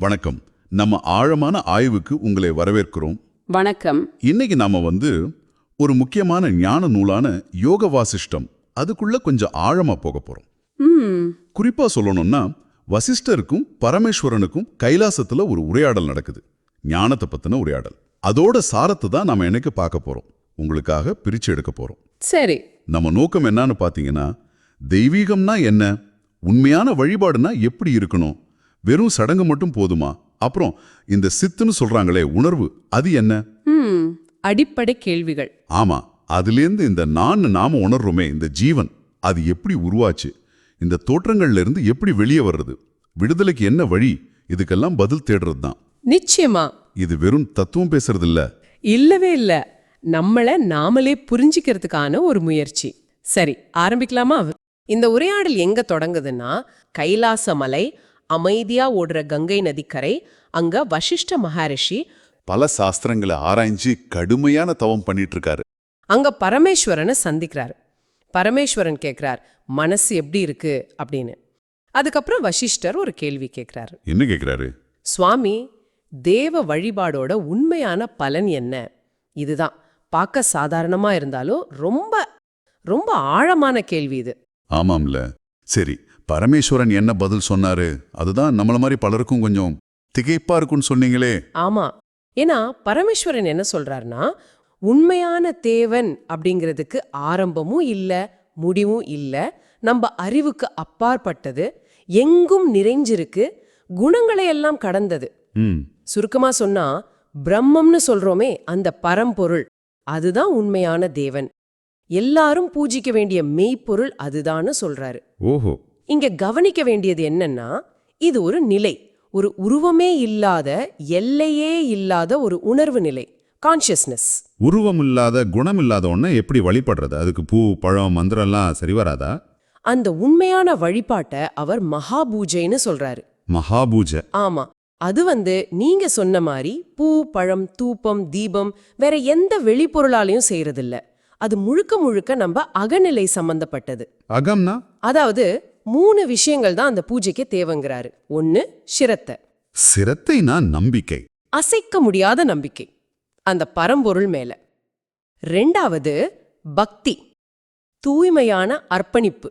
வணக்கம். நம்ம ஆழமான ஆய்வுக்கு உங்களை வரவேற்கிறோம். வணக்கம். இன்னைக்கு நாம வந்து ஒரு முக்கியமான ஞான நூலான யோக வாசிஷ்டம். அதுக்குள்ள கொஞ்சம் ஆழமா போக போறோம். குறிப்பா சொல்லணும்னா வசிஷ்டருக்கும் பரமேஸ்வரனுக்கும் கைலாசத்துல ஒரு உரையாடல் நடக்குது. ஞானத்தை பத்தின உரையாடல். அதோட சாரத்தை தான் நாம என்னைக்கு பார்க்க போறோம். உங்களுக்காக பிரிச்சு எடுக்க போறோம். சரி. நம்ம நோக்கம் என்னன்னு பாத்தீங்கன்னா தெய்வீகம்னா என்ன? உண்மையான வழிபாடுனா எப்படி இருக்கணும்? வெறும் சடங்கு மட்டும் போதுமா? அப்புறம் இந்த சித்துன்னு சொல்றாங்களே உணர்வு அது என்ன? அடிப்படை கேள்விகள். ஆமா அதுலேருந்து இந்த நான் நாம உணர்றோமே இந்த ஜீவன் அது எப்படி உருவாச்சு? இந்த தோற்றங்கள்ல இருந்து எப்படி வெளியே வர்றது? விடுதலைக்கு என்ன வழி? இதுக்கெல்லாம் பதில் தேடுறது தான் நிச்சயமா. இது வெறும் தத்துவம் பேசுறது இல்ல இல்லவே இல்ல. நம்மள நாமளே புரிஞ்சுக்கிறதுக்கான ஒரு முயற்சி. சரி ஆரம்பிக்கலாமா? இந்த உரையாடல் எங்க தொடங்குதுன்னா கைலாச மலை அமைதியா ஓடுற கங்கை நதிக்கரை அங்க வசிஷ்ட மகரிஷி பல சாஸ்திரங்களை ஆராய்ஞ்சு கடுமையான தவம் பண்ணிட்டு இருக்காரு அங்க பரமேஸ்வரனை சந்திக்கிறார். பரமேஸ்வரன் கேக்குறார் மனசு எப்படி இருக்கு? அப்படின்னு. அதுக்கப்புறம் வசிஷ்டர் ஒரு கேள்வி கேக்குறாரு. என்ன கேக்குறாரு? சுவாமி தேவ வழிபாடோட உண்மையான பலன் என்ன? இதுதான். பார்க்க சாதாரணமா இருந்தாலும் ரொம்ப ரொம்ப ஆழமான கேள்வி இது. ஆமாம்ல. சரி பரமேஸ்வரன் என்ன பதில் சொன்னாரு? அதுதான் நம்மள மாதிரி பலருக்கும் கொஞ்சம் திகைப்பா இருக்குன்னு சொன்னீங்களே. ஆமா. ஏன்னா பரமேஸ்வரன் என்ன சொல்றாருன்னா உண்மையான தேவன் அப்படிங்கிறதுக்கு ஆரம்பமும் இல்ல முடிவும் இல்ல. நம்ம அறிவுக்கு அப்பாற்பட்டது எங்கும் நிறைஞ்சிருக்கு குணங்களை எல்லாம் கடந்தது. ம். சுருக்கமா சொன்னா பிரம்மம்னு சொல்றோமே அந்த பரம்பொருள் அதுதான் உண்மையான தேவன். எல்லாரும் பூஜிக்க வேண்டிய மெய்ப்பொருள் அதுதான்னு சொல்றாரு. ஓஹோ. இங்க கவனிக்க வேண்டியது என்னன்னா இது ஒரு நிலை. ஒரு உருவமே இல்லாத எல்லையே இல்லாத ஒரு உணர்வு நிலை. கான்ஷியஸ்னஸ் உருவம் இல்லாத குணம் இல்லாத ஒன்றை எப்படி வழிபடுறது? அதுக்கு பூ பழம் மந்திரம்லாம் சரி வராதா? அந்த உண்மையான வழிபாட்டை அவர் மகாபூஜைன்னு சொல்றாரு. மகாபூஜை. ஆமா. அது வந்து நீங்க சொன்ன மாதிரி பூ பழம் தூப்பம் தீபம் வேற எந்த வெளிப்பொருளாலையும் செய்யறதில்ல. அது முழுக்க முழுக்க நம்ம அகநிலை சம்பந்தப்பட்டது. அகம்னா? அதாவது மூணு விஷயங்கள் தான் அந்த பூஜைக்கு தேவைங்கிறாரு. ஒன்னு சிரத்தை. சிரத்தைனா நம்பிக்கை. அசைக்க முடியாத நம்பிக்கை. அந்த பரம்பொருள் மேல. ரெண்டாவது பக்தி. தூய்மையான அர்ப்பணிப்பு.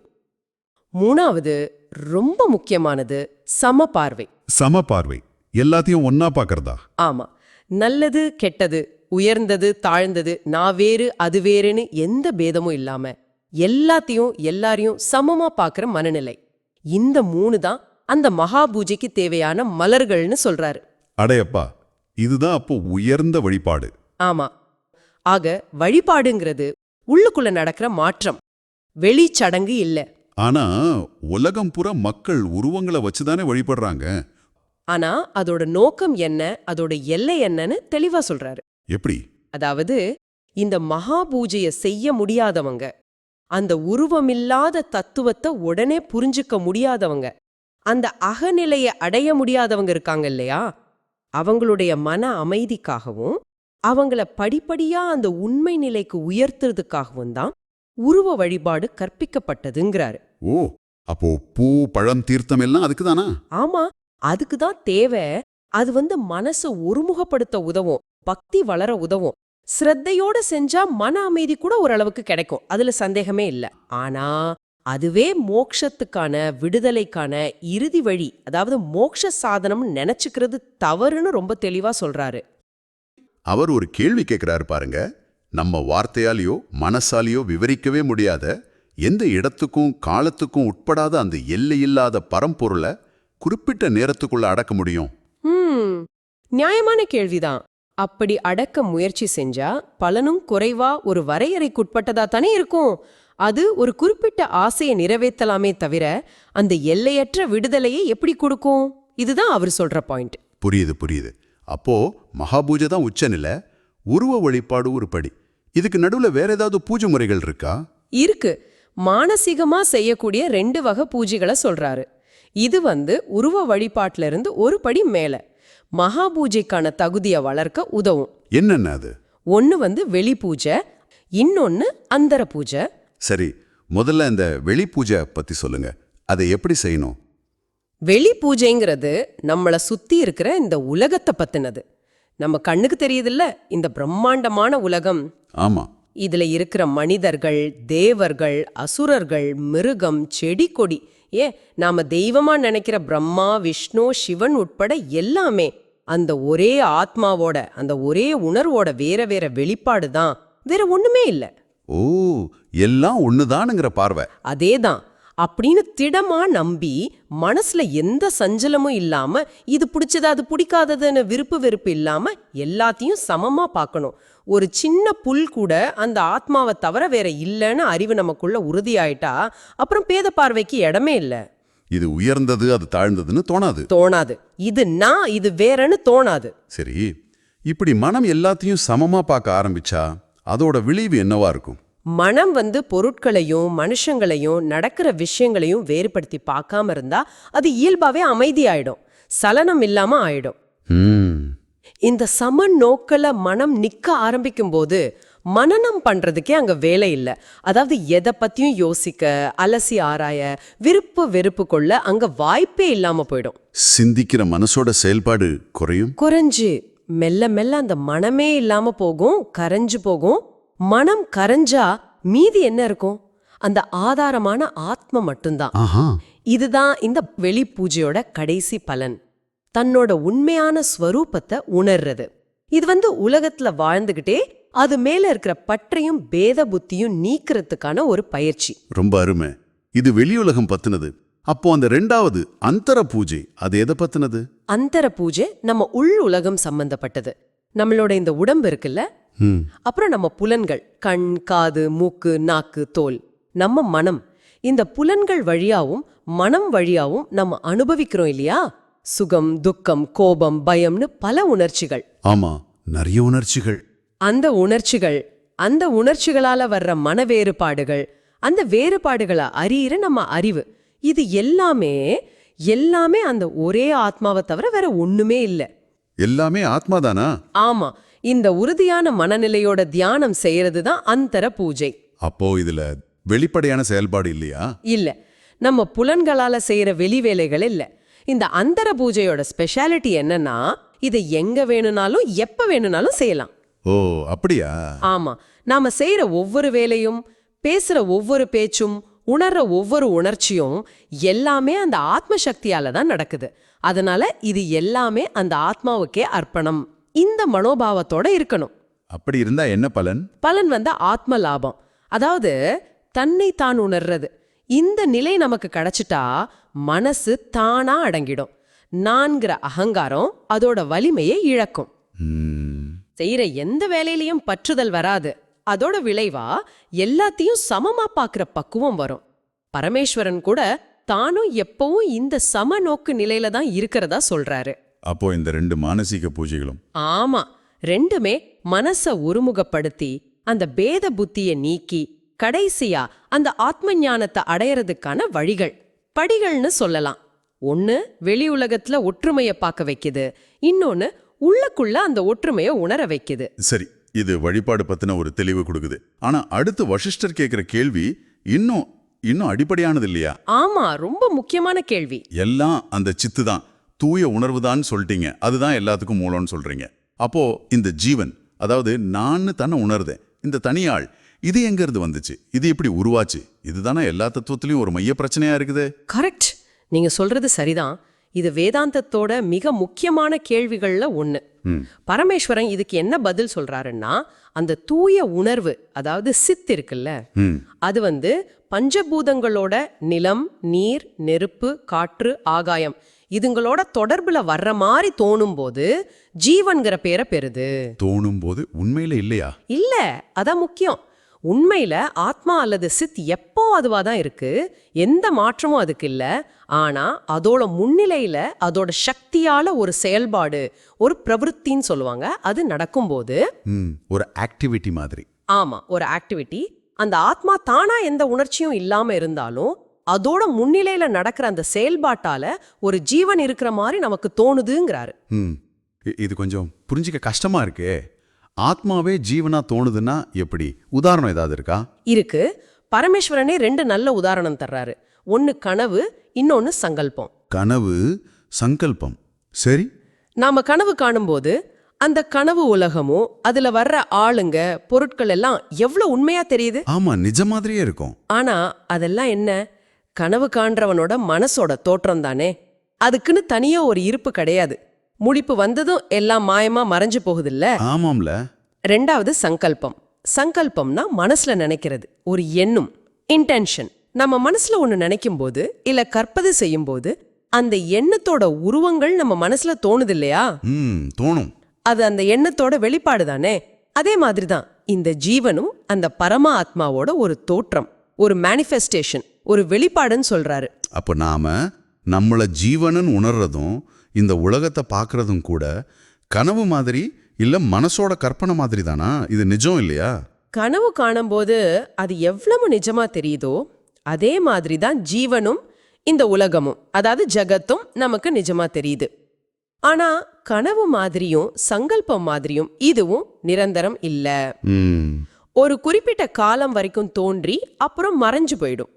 மூணாவது ரொம்ப முக்கியமானது சமபார்வை. சம பார்வை எல்லாத்தையும் ஒன்னா பார்க்கறதா? ஆமா. நல்லது கெட்டது உயர்ந்தது தாழ்ந்தது நான் வேறு அது வேறுன்னு எந்த பேதமும் இல்லாம எல்லாத்தையும் எல்லாரையும் சமமா பார்க்கற மனநிலை. இந்த மூணு தான் அந்த மகா பூஜைக்கு தேவையான மலர்கள்னு சொல்றாரு. அடையப்பா இதுதான் அப்போ உயர்ந்த வழிபாடு. ஆமா. ஆக வழிபாடுங்கிறது உள்ளுக்குள்ள நடக்கிற மாற்றம். வெளிச்சடங்கு இல்ல. ஆனா உலகம் புற மக்கள் உருவங்களை வச்சுதானே வழிபடுறாங்க. ஆனா அதோட நோக்கம் என்ன அதோட எல்லை என்னன்னு தெளிவா சொல்றாரு. எப்படி? அதாவது இந்த மகா பூஜைய செய்ய முடியாதவங்க அந்த உருவமில்லாத தத்துவத்தை உடனே புரிஞ்சுக்க முடியாதவங்க. அந்த அகநிலைய அடைய முடியாதவங்க இருக்காங்க இல்லையா? அவங்களுடைய மன அமைதிக்காகவும் அவங்கள படிப்படியா அந்த உண்மை நிலைக்கு உயர்த்துறதுக்காகவும் தான் உருவ வழிபாடு கற்பிக்கப்பட்டதுங்கிறாரு. ஓ அப்போ பூ பழம் தீர்த்தம் எல்லாம் அதுக்கு தானா? ஆமா அதுக்கு தான் தேவை. அது வந்து மனசை ஒருமுகப்படுத்த உதவும் பக்தி வளர உதவும். ஸ்ரத்தையோட செஞ்சா மன அமைதி கூட ஓரளவுக்கு கிடைக்கும். அதுல சந்தேகமே இல்ல. ஆனா அதுவே மோக்ஷத்துக்கான விடுதலைக்கான இறுதி வழி அதாவது மோக்ஷ சாதனம் நினைச்சுக்கிறது தவறுன்னு ரொம்ப தெளிவா சொல்றாரு. அவர் ஒரு கேள்வி கேட்கிறாரு பாருங்க. நம்ம வார்த்தையாலேயோ மனசாலேயோ விவரிக்கவே முடியாத எந்த இடத்துக்கும் காலத்துக்கும் உட்படாத அந்த எல்லையில்லாத பரம்பொருளை குறிப்பிட்ட நேரத்துக்குள்ள அடக்க முடியும்? ஹம். நியாயமான கேள்விதான். அப்படி அடக்க முயற்சி செஞ்சா பலனும் குறைவா ஒரு வரையறைக்குட்பட்டதா தானே இருக்கும். அது ஒரு குறிப்பிட்ட ஆசையை நிறைவேற்றலாமே தவிர அந்த எல்லையற்ற விடுதலையை எப்படி கொடுக்கும்? இதுதான் அவர் சொல்ற பாயிண்ட். புரியுது புரியுது. அப்போ மகாபூஜை தான் உச்சநிலை உருவ வழிபாடு ஒரு படி. இதுக்கு நடுவுல வேற ஏதாவது பூஜை முறைகள் இருக்கா? இருக்கு. மானசீகமா செய்யக்கூடிய ரெண்டு வகை பூஜைகளை சொல்றாரு. இது வந்து உருவ வழிபாட்டுல இருந்து ஒரு படி மேல. மகா பூஜைக்கான தகுதியை வளர்க்க உதவும். என்னென்ன அது? ஒன்னு வந்து வெளி பூஜை இன்னொன்னு அந்தர பூஜை. சரி முதல்ல இந்த வெளி பூஜை பத்தி சொல்லுங்க. அதை எப்படி செய்யணும்? வெளி பூஜைங்கிறது நம்மள சுத்தி இருக்கிற இந்த உலகத்தை பத்தினது. நம்ம கண்ணுக்கு தெரியுதுல்ல இந்த பிரம்மாண்டமான உலகம். ஆமா. இதுல இருக்கிற மனிதர்கள் தேவர்கள் அசுரர்கள் மிருகம் செடி கொடி ஏன் நாம தெய்வமா நினைக்கிற பிரம்மா விஷ்ணு சிவன் உட்பட எல்லாமே அந்த ஒரே ஆத்மாவோட அந்த ஒரே உணர்வோட வேற வேற வெளிப்பாடு தான். வேற ஒண்ணுமே இல்ல. ஓ எல்லாம் ஒண்ணுதானுங்கிற பார்வை. அதேதான். அப்படின்னு திடமா நம்பி மனசுல எந்த சஞ்சலமும் இல்லாம இது பிடிச்சது அது பிடிக்காததுன்னு விருப்பு வெறுப்பு இல்லாம எல்லாத்தையும் சமமா பார்க்கணும். ஒரு சின்ன புல் கூட அந்த ஆத்மாவை தவிர வேற இல்லைன்னு அறிவு நமக்குள்ள உறுதியாயிட்டா அப்புறம் பேத பார்வைக்கு இடமே இல்ல. இது உயர்ந்தது அது தாழ்ந்ததுன்னு தோணாது. தோணாது. இது நான் இது வேறன்னு தோணாது. சரி இப்படி மனம் எல்லாத்தையும் சமமா பார்க்க ஆரம்பிச்சா அதோட விளைவு என்னவா இருக்கும்? மனம் வந்து பொருட்களையும் மனுஷங்களையும் நடக்கிற விஷயங்களையும் வேறுபடுத்தி பார்க்காம இருந்தா அது இயல்பாவே அமைதியாயிடும். சலனம் இல்லாம ஆயிடும். ம். இந்த சம நோக்கல மனம் நிக்க ஆரம்பிக்கும் போது மனனம் பண்றதுக்கே அங்க வேலை இல்ல. அதாவது எதை பத்தியும் யோசிக்க அலசி ஆராய விருப்பு வெறுப்பு கொள்ள அங்க வாய்ப்பே இல்லாம போயிடும். சிந்திக்கிற மனசோட செயல்பாடு குறையும்? குறைஞ்சு மெல்ல மெல்ல அந்த மனமே இல்லாம போகும் கரைஞ்சு போகும். மனம் கரைஞ்சா மீதி என்ன இருக்கும்? அந்த ஆதாரமான ஆத்ம மட்டும்தான். இதுதான் இந்த வெளி பூஜையோட கடைசி பலன். தன்னோட உண்மையான ஸ்வரூபத்தை உணர்றது. இது வந்து உலகத்துல வாழ்ந்துகிட்டே அது மேல இருக்கிற பற்றையும் பேத புத்தியும் நீக்கிறதுக்கான ஒரு பயிற்சி. ரொம்ப அருமை. இது வெளியுலகம் பத்தினது. அப்போ அந்த ரெண்டாவது அந்தர பூஜை அது எதை பத்தினது? அந்தர பூஜை நம்ம உள் உலகம் சம்பந்தப்பட்டது. நம்மளோட இந்த உடம்பு இருக்குல்ல? அப்புறம் நம்ம புலன்கள் கண் காது மூக்கு நாக்கு தோல் நம்ம மனம். இந்த புலன்கள் வழியாவும் மனம் வழியாவும் நம்ம அனுபவிக்கிறோம் இல்லையா? சுகம் துக்கம் கோபம் பயம்னு பல உணர்ச்சிகள். ஆமா நிறைய உணர்ச்சிகள். அந்த உணர்ச்சிகள் அந்த உணர்ச்சிகளால வர்ற மன வேறுபாடுகள் அந்த வேறுபாடுகளை அறியிற நம்ம அறிவு. இது எல்லாமே எல்லாமே அந்த ஒரே ஆத்மாவை தவிர வேற ஒண்ணுமே இல்ல. எல்லாமே ஆத்மாதானா? ஆமா இந்த உறுதியான மனநிலையோட தியானம் செய்யறது தான் அந்தர பூஜை. அப்போ இதுல வெளிப்படையான செயல்பாடு இல்லையா? இல்ல நம்ம புலன்களால செய்யற வெளி வேலைகள் இல்ல. இந்த அந்தர பூஜையோட ஸ்பெஷாலிட்டி என்னன்னா இதை எங்க வேணும்னாலும் எப்ப வேணும்னாலும் செய்யலாம். ஓ அப்படியா? ஆமா. நாம செய்யற ஒவ்வொரு வேலையும் பேசுற ஒவ்வொரு பேச்சும் உணர்ற ஒவ்வொரு உணர்ச்சியும் எல்லாமே அந்த ஆத்ம சக்தியால தான் நடக்குது. அதனால இது எல்லாமே அந்த ஆத்மாவுக்கே அர்ப்பணம். இந்த மனோபாவத்தோட இருக்கணும். அப்படி இருந்தா என்ன பலன்? பலன் வந்து ஆத்ம லாபம். அதாவது தன்னை தான் உணர்றது. இந்த நிலை நமக்கு கிடைச்சிட்டா மனசு தானா அடங்கிடும். நான்கிற அகங்காரம் அதோட வலிமையை இழக்கும். செய்யற எந்த வேலையிலயும் பற்றுதல் வராது. அதோட விளைவா எல்லாத்தையும் சமமா பாக்குற பக்குவம் வரும். பரமேஸ்வரன் கூட தானும் எப்பவும் இந்த சம நோக்கு நிலையில தான் இருக்கிறதா சொல்றாரு. அப்போ இந்த ரெண்டு மானசீக பூஜைகளும்? ஆமா. ரெண்டுமே மனச ஒருமுகப்படுத்தி அந்த பேத புத்திய நீக்கி கடைசியா அந்த ஆத்ம ஞானத்தை அடையறதுக்கான வழிகள். படிகள்னு சொல்லலாம். ஒண்ணு வெளி உலகத்துல ஒற்றுமைய பார்க்க வைக்குது. இன்னொன்னு உள்ளக்குள்ள அந்த ஒற்றுமைய உணர வைக்குது. சரி இது வழிபாடு பத்தின ஒரு தெளிவு கொடுக்குது. ஆனா அடுத்து வசிஷ்டர் கேக்குற கேள்வி இன்னும் இன்னும் அடிப்படையானது இல்லையா? ஆமா ரொம்ப முக்கியமான கேள்வி. எல்லாம் அந்த சித்து தான். தூய உணர்வு தான் சொல்லிட்டீங்க. அதுதான் எல்லாத்துக்கும் மூலம்னு சொல்றீங்க. அப்போ இந்த ஜீவன் அதாவது நான் தன்னை உணர்தேன் இந்த தனியாள் இது எங்க இருந்து வந்துச்சு? இது எப்படி உருவாச்சு? இதுதானே எல்லா தத்துவத்திலயும் ஒரு மைய பிரச்சனையா இருக்குது? கரெக்ட் நீங்க சொல்றது சரிதான். இது வேதாந்தத்தோட மிக முக்கியமான கேள்விகள்ல ம். பரமேஸ்வரன் இதுக்கு என்ன பதில் சொல்றாருன்னா அந்த தூய உணர்வு அதாவது சித் இருக்குல்ல அது வந்து பஞ்சபூதங்களோட நிலம் நீர் நெருப்பு காற்று ஆகாயம் இதுங்களோட தொடர்புல வர்ற மாதிரி தோணும் போது ஜீவன்கிற பேரை பெறுது. தோணும் போது உண்மையில இல்லையா? இல்ல அதான் முக்கியம். உண்மையில ஆத்மா அல்லது சித் எப்போ அதுவா தான் இருக்கு? எந்த மாற்றமும் அதுக்கு இல்ல. ஆனா அதோட முன்னிலையில அதோட சக்தியால ஒரு செயல்பாடு ஒரு பிரவருத்தின்னு சொல்லுவாங்க. அது நடக்கும்போது ம் ஒரு ஆக்டிவிட்டி மாதிரி. ஆமா ஒரு ஆக்டிவிட்டி அந்த ஆத்மா தானா எந்த உணர்ச்சியும் இல்லாம இருந்தாலும் அதோட முன்னிலையில நடக்கிற அந்த செயல்பாட்டால ஒரு ஜீவன் இருக்கிற மாதிரி நமக்கு தோணுதுங்கிறாரு. இது கொஞ்சம் புரிஞ்சிக்க கஷ்டமா இருக்கே. ஆத்மாவே ஜீவனா தோணுதுன்னா எப்படி? உதாரணம் ஏதாவது இருக்கா? இருக்கு. பரமேஸ்வரனே ரெண்டு நல்ல உதாரணம் தர்றாரு. ஒன்னு கனவு இன்னொன்னு சங்கல்பம். கனவு சங்கல்பம். சரி. நாம கனவு காணும்போது அந்த கனவு உலகமும் அதுல வர்ற ஆளுங்க பொருட்கள் எல்லாம் எவ்வளவு உண்மையா தெரியுது? ஆமா நிஜ மாதிரியே இருக்கும். ஆனா அதெல்லாம் என்ன? கனவு காண்றவனோட மனசோட தோற்றம் தானே அதுக்குன்னு தனியா ஒரு இருப்பு கிடையாது. முழிப்பு வந்ததும் எல்லாம் மாயமா மறைஞ்சு போகுதுல்ல? ஆமாம்ல. ரெண்டாவது சங்கல்பம். சங்கல்பம்னா மனசுல நினைக்கிறது ஒரு எண்ணம் இன்டென்ஷன் நம்ம மனசுல ஒண்ணு நினைக்கும் போது இல்ல கற்பது செய்யும் போது அந்த எண்ணத்தோட உருவங்கள் நம்ம மனசுல தோணுது இல்லையா தோணும். அது அந்த எண்ணத்தோட வெளிப்பாடு தானே? அதே மாதிரி தான் இந்த ஜீவனும் அந்த பரம ஆத்மாவோட ஒரு தோற்றம் ஒரு மேனிஃபெஸ்டேஷன் ஒரு வெளிப்பாடுன்னு சொல்றாரு. அப்போ நாம நம்மள ஜீவனன் உணர்றதும் இந்த உலகத்தை பார்க்கறதும் கூட கனவு மாதிரி இல்ல மனசோட கற்பனை மாதிரி தானா? இது நிஜம் இல்லையா? கனவு காணும்போது அது எவ்வளவு நிஜமா தெரியுதோ அதே மாதிரி தான் ஜீவனும் இந்த உலகமும் அதாவது ஜகத்தும் நமக்கு நிஜமா தெரியுது. ஆனா கனவு மாதிரியும் சங்கல்பம் மாதிரியும் இதுவும் நிரந்தரம் இல்ல. ஒரு குறிப்பிட்ட காலம் வரைக்கும் தோன்றி அப்புறம் மறைஞ்சு போயிடும்.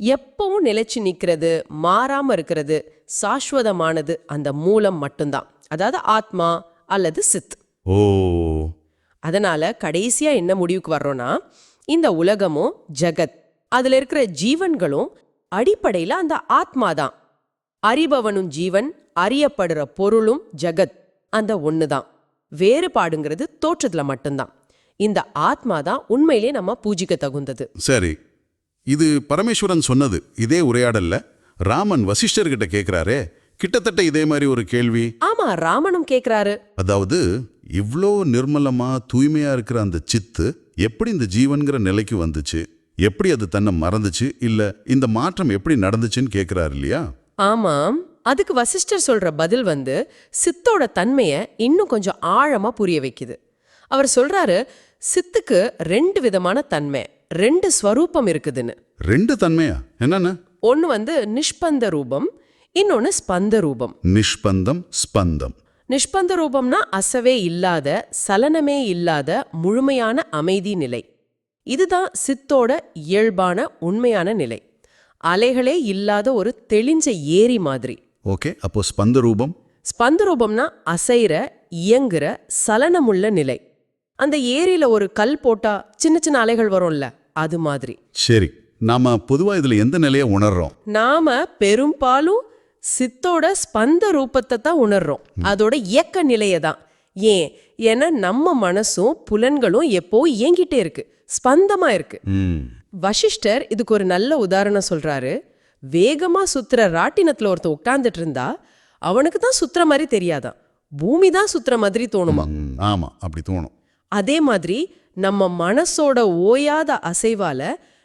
எப்பவும் நிலைச்சு நிக்கிறது மாறாம இருக்கிறது சாஸ்வதமானது அந்த மூலம் மட்டும்தான். அதாவது ஆத்மா அல்லது சித். ஓ. அதனால கடைசியா என்ன முடிவுக்கு வர்றோம்னா இந்த உலகமும் ஜகத் அதுல இருக்கிற ஜீவன்களும் அடிப்படையில அந்த ஆத்மா தான் அறிபவனும் ஜீவன் அறியப்படுற பொருளும் ஜகத் அந்த ஒண்ணுதான். வேறுபாடுங்கிறது தோற்றத்துல மட்டும்தான். இந்த ஆத்மா தான் உண்மையிலே நம்ம பூஜிக்க தகுந்தது. சரி. இது பரமேஸ்வரன் சொன்னது இதே உரையாடல்ல. ராமன் வசிஷ்டர்கிட்ட கேக்குறாரே கிட்டத்தட்ட இதே மாதிரி ஒரு கேள்வி. ஆமா ராமனும் கேக்குறாரு. அதாவது இவ்ளோ நிர்மலமா தூய்மையா இருக்கிற அந்த சித்து எப்படி இந்த ஜீவன்கிற நிலைக்கு வந்துச்சு? எப்படி அது தன்னை மறந்துச்சு? இல்ல இந்த மாற்றம் எப்படி நடந்துச்சுன்னு கேக்குறாரு இல்லையா? ஆமாம். அதுக்கு வசிஷ்டர் சொல்ற பதில் வந்து சித்தோட தன்மைய இன்னும் கொஞ்சம் ஆழமா புரிய வைக்குது. அவர் சொல்றாரு சித்துக்கு ரெண்டு விதமான தன்மை ரெண்டு ஸ்வரூபம் இருக்குதுன்னு. ரெண்டு தன்மையா? என்னன்னு? ஒன்னு வந்து நிஷ்பந்த ரூபம் இன்னொன்னு ஸ்பந்த ரூபம். நிஷ்பந்தம் ஸ்பந்தம். நிஷ்பந்த ரூபம்னா அசவே இல்லாத சலனமே இல்லாத முழுமையான அமைதி நிலை. இதுதான் சித்தோட இயல்பான உண்மையான நிலை. அலைகளே இல்லாத ஒரு தெளிஞ்ச ஏரி மாதிரி. ஓகே அப்போ ஸ்பந்த ரூபம்? ஸ்பந்த ரூபம்னா அசைற இயங்குற சலனமுள்ள நிலை. அந்த ஏரியில ஒரு கல் போட்டா சின்ன சின்ன அலைகள் வரும்ல அது மாதிரி. சரி. நாம பொதுவா இதுல எந்த நிலையை உணர்றோம்? நாம பெரும்பாலும் சித்தோட ஸ்பந்த ரூபத்தை தான் உணர்றோம். அதோட இயக்க நிலையை தான். ஏன்? ஏன்னா நம்ம மனசும் புலன்களும் எப்போ இயங்கிட்டே இருக்கு. ஸ்பந்தமா இருக்கு. வசிஷ்டர் இதுக்கு ஒரு நல்ல உதாரணம் சொல்றாரு. வேகமா சுத்துற ராட்டினத்துல ஒருத்தன் உட்கார்ந்துட்டு இருந்தா அவனுக்கு தான் சுத்துற மாதிரி தெரியாதான். பூமி தான் சுத்துற மாதிரி தோணுமா? ஆமா அப்படி தோணும். அதே மாதிரி நம்ம மனசோட ஓயாத அசைவால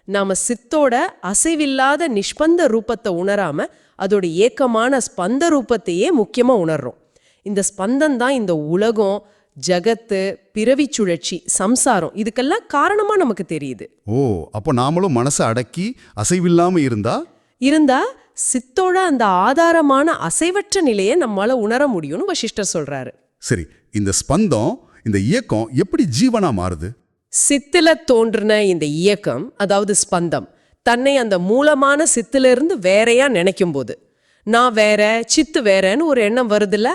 நாம சித்தோட அசைவில்லாத நிஷ்பந்த ரூபத்தை உணராம அதோட ஏக்கமான ஸ்பந்த ரூபத்தையே முக்கியமா உணர்றோம். இந்த ஸ்பந்தம் தான் இந்த உலகம் ஜகத்து பிறவி சுழற்சி சம்சாரம் இதுக்கெல்லாம் காரணமா நமக்கு தெரியுது. ஓ அப்போ நாமளும் மனசை அடக்கி அசைவில்லாம இருந்தா? இருந்தா சித்தோட அந்த ஆதாரமான அசைவற்ற நிலையை நம்மால உணர முடியும்னு வசிஷ்டர் சொல்றாரு. சரி இந்த ஸ்பந்தம் இந்த இயக்கம் எப்படி ஜீவனா மாறுது? சித்துல தோன்றின இந்த இயக்கம் அதாவது ஸ்பந்தம் தன்னை அந்த மூலமான சித்திலிருந்து வேறையா நினைக்கும் போது நான் வேற சித்து வேறன்னு ஒரு எண்ணம் வருதுல்ல?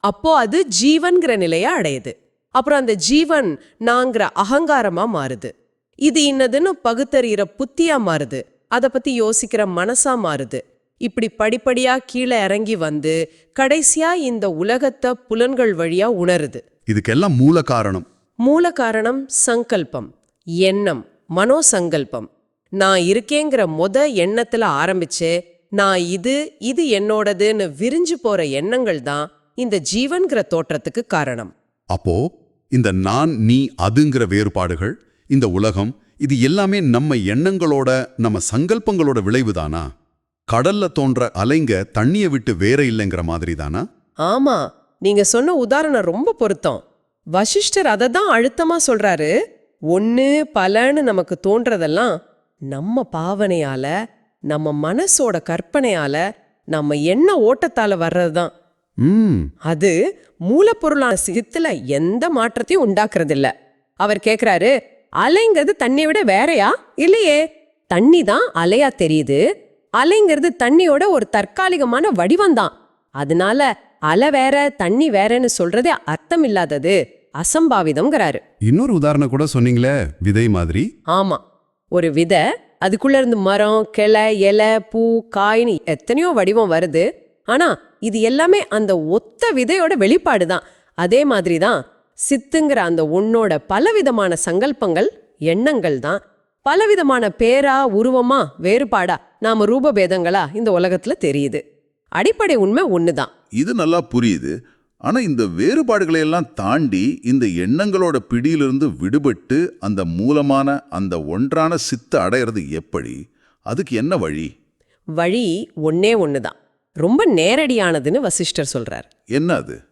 அப்போ அது ஜீவன்கிற நிலைய அடையுது. அப்புறம் அந்த ஜீவன் நாங்கிற அகங்காரமா மாறுது. இது இன்னதுன்னு பகுத்தறிகிற புத்தியா மாறுது. அத பத்தி யோசிக்கிற மனசா மாறுது. இப்படி படிப்படியா கீழே இறங்கி வந்து கடைசியா இந்த உலகத்தை புலன்கள் வழியா உணருது. இதுக்கெல்லாம் மூல காரணம். மூல காரணம் சங்கல்பம் எண்ணம் மனோசங்கல்பம். நான் இருக்கேங்கிற மொத எண்ணத்துல ஆரம்பிச்சு நான் இது இது என்னோடதுன்னு விரிஞ்சு போற எண்ணங்கள் தான் இந்த ஜீவன்கிற தோற்றத்துக்கு காரணம். அப்போ இந்த நான் நீ அதுங்கிற வேறுபாடுகள் இந்த உலகம் இது எல்லாமே நம்ம எண்ணங்களோட நம்ம சங்கல்பங்களோட விளைவுதானா கடல்ல தோன்ற அலைங்க தண்ணிய விட்டு வேற இல்லைங்கிற மாதிரி தானா? ஆமா நீங்க சொன்ன உதாரணம் ரொம்ப பொருத்தம். வசிஷ்டர் அதை தான் அழுத்தமா சொல்றாரு ஒன்னு பலன்னு நமக்கு தோன்றதெல்லாம் நம்ம பாவனையால நம்ம மனசோட கற்பனையால நம்ம எண்ண ஓட்டத்தால வர்றதுதான். ம். அது மூலப்பொருளான சித்துல எந்த மாற்றத்தையும் உண்டாக்குறதில்ல. அவர் கேக்குறாரு அலைங்கிறது தண்ணியை விட வேறயா? இல்லையே. தண்ணி தான் அலையா தெரியுது. அலைங்கிறது தண்ணியோட ஒரு தற்காலிகமான வடிவம்தான். அதனால அலை வேற தண்ணி வேறன்னு சொல்றதே அர்த்தம் இல்லாதது அசம்பாவிதம்ங்கிறாரு. இன்னொரு உதாரணம் கூட சொன்னீங்களே விதை மாதிரி? ஆமா. ஒரு விதை அதுக்குள்ள இருந்து மரம் கிளை இலை பூ காய்னு எத்தனையோ வடிவம் வருது. ஆனா இது எல்லாமே அந்த ஒத்த விதையோட வெளிப்பாடு தான். அதே மாதிரி தான் சித்துங்கிற அந்த உன்னோட பலவிதமான சங்கல்பங்கள் எண்ணங்கள் தான். பலவிதமான பேரா உருவமா வேறுபாடா நாம ரூபபேதங்களா இந்த உலகத்துல தெரியுது. அடிப்படை உண்மை ஒண்ணுதான். இது நல்லா புரியுது. ஆனா இந்த வேறுபாடுகளை எல்லாம் தாண்டி இந்த எண்ணங்களோட பிடியிலிருந்து விடுபட்டு அந்த மூலமான அந்த ஒன்றான சித்த அடையிறது எப்படி? அதுக்கு என்ன வழி? வழி ஒன்னே ஒண்ணுதான். ரொம்ப நேரடியானதுன்னு வசிஷ்டர் சொல்றார். என்ன அது?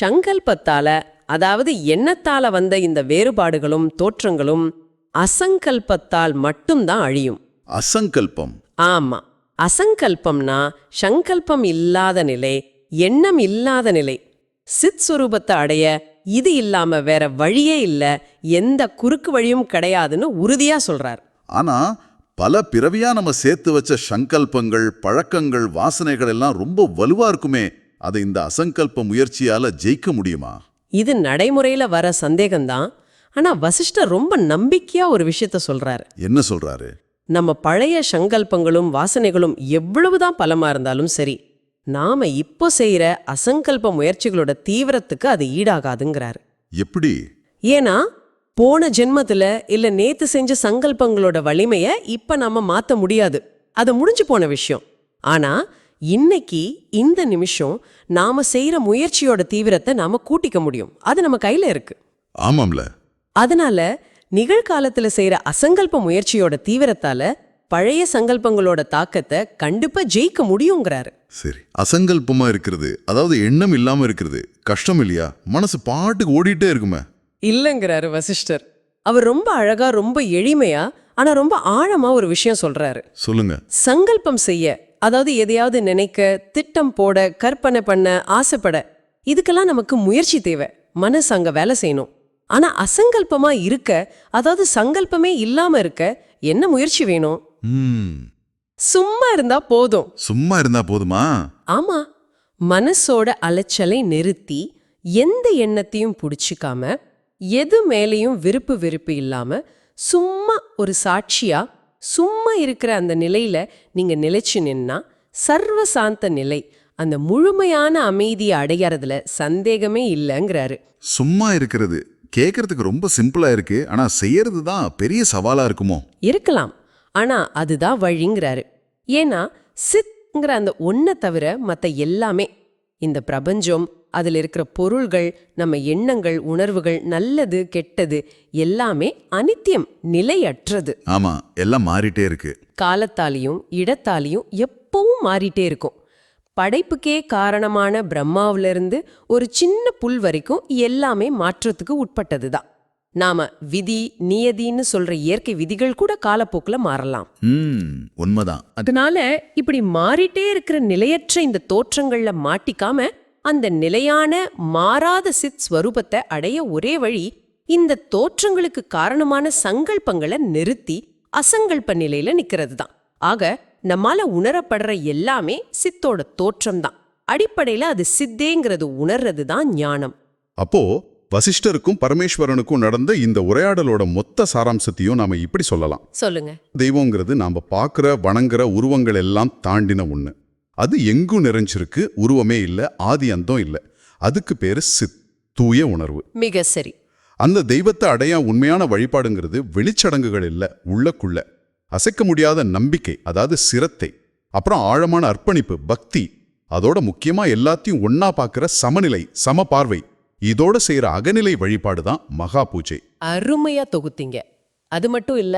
சங்கல்பத்தால அதாவது எண்ணத்தால வந்த இந்த வேறுபாடுகளும் தோற்றங்களும் அசங்கல்பத்தால் மட்டும்தான் அழியும். அசங்கல்பம். ஆமா. அசங்கல்பம்னா சங்கல்பம் இல்லாத நிலை எண்ணம் இல்லாத நிலை. சித் சுரூபத்தை அடைய இது இல்லாம வேற வழியே இல்ல எந்த குறுக்கு வழியும் கிடையாதுன்னு உறுதியா சொல்றார். ஆனா பல பிறவியா நம்ம சேர்த்து வச்ச சங்கல்பங்கள் பழக்கங்கள் வாசனைகள் எல்லாம் ரொம்ப வலுவா இருக்குமே அதை இந்த அசங்கல்ப முயற்சியால ஜெயிக்க முடியுமா? இது நடைமுறையில வர சந்தேகம்தான். ஆனா வசிஷ்டர் ரொம்ப நம்பிக்கையா ஒரு விஷயத்த சொல்றாரு. என்ன சொல்றாரு? நம்ம பழைய சங்கல்பங்களும் வாசனைகளும் எவ்வளவுதான் பலமா இருந்தாலும் சரி நாம இப்போ செய்யற அசங்கல்ப முயற்சிகளோட தீவிரத்துக்கு அது ஈடாகாதுங்கிறாரு. எப்படி? ஏன்னா போன ஜென்மத்துல இல்ல நேத்து செஞ்ச சங்கல்பங்களோட வலிமைய இப்ப நாம மாத்த முடியாது. அது முடிஞ்சு போன விஷயம். ஆனா இன்னைக்கு இந்த நிமிஷம் நாம செய்யற முயற்சியோட தீவிரத்தை நாம கூட்டிக்க முடியும். அது நம்ம கையில இருக்கு. ஆமாம்ல. அதனால நிகழ்காலத்துல செய்யற அசங்கல்ப முயற்சியோட தீவிரத்தால பழைய சங்கல்பங்களோட தாக்கத்தை கண்டிப்பா ஜெயிக்க முடியுங்கிறாரு. சரி அசங்கல்பமா இருக்கிறது அதாவது எண்ணம் இல்லாம இருக்கிறது கஷ்டம் இல்லையா? மனசு பாட்டுக்கு ஓடிட்டே இருக்குமே. இல்லங்கிறாரு வசிஷ்டர். அவர் ரொம்ப அழகா ரொம்ப எளிமையா ஆனா ரொம்ப ஆழமா ஒரு விஷயம் சொல்றாரு. சொல்லுங்க. சங்கல்பம் செய்ய அதாவது எதையாவது நினைக்க திட்டம் போட கற்பனை பண்ண ஆசைப்பட இதுக்கெல்லாம் நமக்கு முயற்சி தேவை. மனசு அங்க வேலை செய்யணும். ஆனா அசங்கல்பமா இருக்க அதாவது சங்கல்பமே இல்லாம இருக்க என்ன முயற்சி வேணும்? ம். சும்மா இருந்தா போதும். சும்மா இருந்தா போதுமா? ஆமா. மனசோட அலைச்சலை நிறுத்தி எந்த எண்ணத்தையும் புடிச்சுக்காம எது மேலேயும் விருப்பு வெறுப்பு இல்லாம சும்மா ஒரு சாட்சியா சும்மா இருக்கிற அந்த நிலையில நீங்க நிலைச்சு நின்னா சர்வ சாந்த நிலை. அந்த முழுமையான அமைதியை அடையறதுல சந்தேகமே இல்லைங்கிறாரு. சும்மா இருக்கிறது. கேட்கறதுக்கு ரொம்ப சிம்பிளா இருக்கு. ஆனா செய்யறது தான் பெரிய சவாலா இருக்குமோ? இருக்கலாம். ஆனா அதுதான் வழிங்கிறாரு. ஏன்னா சித்ங்கிற அந்த ஒன்றை தவிர மத்த எல்லாமே இந்த பிரபஞ்சம் அதில் இருக்கிற பொருள்கள் நம்ம எண்ணங்கள் உணர்வுகள் நல்லது கெட்டது எல்லாமே அனித்தியம் நிலையற்றது. ஆமா எல்லாம் மாறிட்டே இருக்கு. காலத்தாலையும் இடத்தாலையும் எப்பவும் மாறிட்டே இருக்கும். படைப்புக்கே காரணமான பிரம்மாவிலிருந்து ஒரு சின்ன புல் வரைக்கும் எல்லாமே மாற்றத்துக்கு உட்பட்டது தான் நாம விதி நியதின்னு சொல்ற இயற்கை விதிகள் கூட காலப்போக்குல மாறலாம். உண்மைதான். அது- அதனால இப்படி மாறிட்டே இருக்கிற நிலையற்ற இந்த தோற்றங்கள்ல மாட்டிக்காம அந்த நிலையான மாறாத சித் ஸ்வரூபத்தை அடைய ஒரே வழி இந்த தோற்றங்களுக்கு காரணமான சங்கல்பங்களை நிறுத்தி அசங்கல்ப நிலையில நிக்கிறது தான் ஆக நம்மால உணரப்படுற எல்லாமே சித்தோட தோற்றம் தான் அடிப்படையில அது சித்தேங்கிறது உணர்றது தான் ஞானம். அப்போ வசிஷ்டருக்கும் பரமேஸ்வரனுக்கும் நடந்த இந்த உரையாடலோட மொத்த சாராம்சத்தையும் நாம இப்படி சொல்லலாம். சொல்லுங்க. தெய்வங்கிறது நாம பார்க்குற வணங்குற உருவங்கள் எல்லாம் தாண்டின ஒண்ணு. அது எங்கும் நிறைஞ்சிருக்கு? உருவமே இல்ல ஆதி அந்தம் இல்ல. அதுக்கு பேரு சித் தூய உணர்வு. மிக சரி. அந்த தெய்வத்தை அடைய உண்மையான வழிபாடுங்கிறது வெளிச்சடங்குகள் இல்ல உள்ளக்குள்ள. அசைக்க முடியாத நம்பிக்கை அதாவது சிரத்தை அப்புறம் ஆழமான அர்ப்பணிப்பு பக்தி. அதோட முக்கியமா எல்லாத்தையும் ஒன்னா பார்க்கிற சமநிலை சம பார்வை. இதோட செய்யற அகநிலை வழிபாடு தான் மகா பூஜை. அருமையா தொகுத்தீங்க. அது மட்டும் இல்ல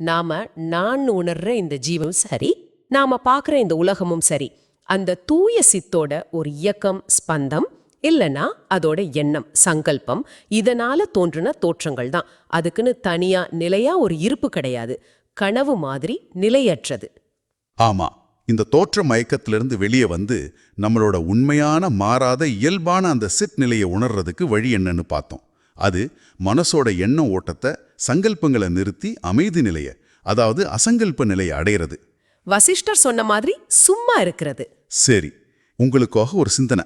நாம நான் உணர்ற இந்த ஜீவம் சரி நாம பார்க்குற இந்த உலகமும் சரி அந்த தூய சித்தோட ஒரு இயக்கம் ஸ்பந்தம் இல்லனா அதோட எண்ணம் சங்கல்பம் இதனால தோன்றின தோற்றங்கள் தான். அதுக்குன்னு தனியா நிலையா ஒரு இருப்பு கிடையாது. கனவு மாதிரி நிலையற்றது. ஆமா இந்த தோற்ற மயக்கத்திலிருந்து வெளியே வந்து நம்மளோட உண்மையான மாறாத இயல்பான அந்த சித் நிலையை உணர்றதுக்கு வழி என்னன்னு பார்த்தோம். அது மனசோட எண்ண ஓட்டத்தை சங்கல்பங்களை நிறுத்தி அமைதி நிலைய அதாவது அசங்கல்ப நிலையை அடையிறது. வசிஷ்டர் சொன்ன மாதிரி சும்மா இருக்கிறது. சரி உங்களுக்காக ஒரு சிந்தனை.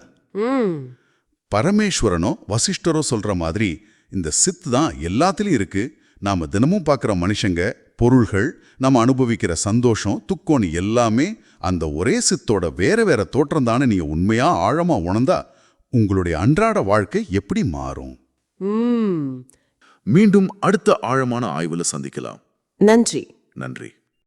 பரமேஸ்வரனோ வசிஷ்டரோ சொல்ற மாதிரி இந்த சித்து தான் எல்லாத்துலயும் இருக்கு. நாம தினமும் பார்க்குற மனுஷங்க பொருள்கள் நம்ம அனுபவிக்கிற சந்தோஷம் துக்கோணி எல்லாமே அந்த ஒரே சித்தோட வேற வேற தோற்றம் தானே நீங்க உண்மையா ஆழமா உணர்ந்தா உங்களுடைய அன்றாட வாழ்க்கை எப்படி மாறும்? மீண்டும் அடுத்த ஆழமான ஆய்வுல சந்திக்கலாம். நன்றி. நன்றி.